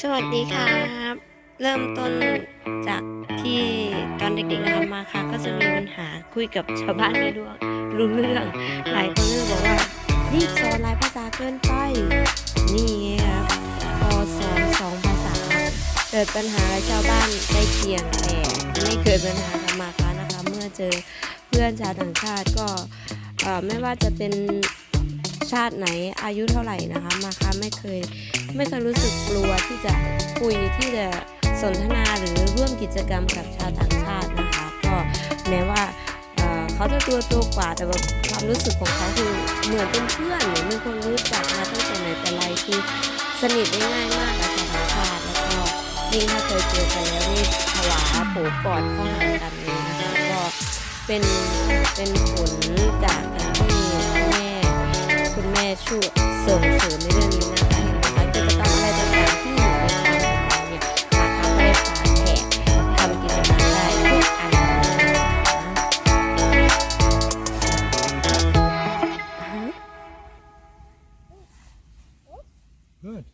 สวัสดีครับ เริ่มต้นจากที่ตอนเด็กๆนะครับมาค่ะ ก็จะมีปัญหาคุยกับชาวบ้านไม่รู้รู้เรื่อง หลายคนก็บอกว่านี่สอนหลายภาษาเกินไป นี่ไงครับพอสอนสองภาษา เกิดปัญหากับชาวบ้านใกล้เคียงแต่ไม่เกิดปัญหากับมาค่ะนะคะ เมื่อเจอเพื่อนชาวต่างชาติก็เอ่อไม่ว่าจะเป็นชาติไหนอายุเท่าไหร่นะคะมาค่ะไม่เค ย ไม่เคยรู้สึกกลัวที่จะคุยที่จะสนทนาหรือร่วมกิจกรรมกับชาวต่างชาตินะคะ ก็แม้ว่าเเขาจะตัวโตกว่าแต่ว่าความรู้สึกของเขาคือเหมือนเป็นเพื่อนหรือเป็นคนรู้จักมาตั้งแต่ไหนแต่ไรคือสนิทได้ง่ายมากกับชาวต่างชาติแล้วก็ยิ่งถ้าเคยเจอกันแล้วนี่ผวาโผกอดเข้าหากันเลยนะคะก็เป็นเป็นผลจากการที่แม่คุณแม่ช่วยส่งเสริมในเรื่องนี้นะคะ Good.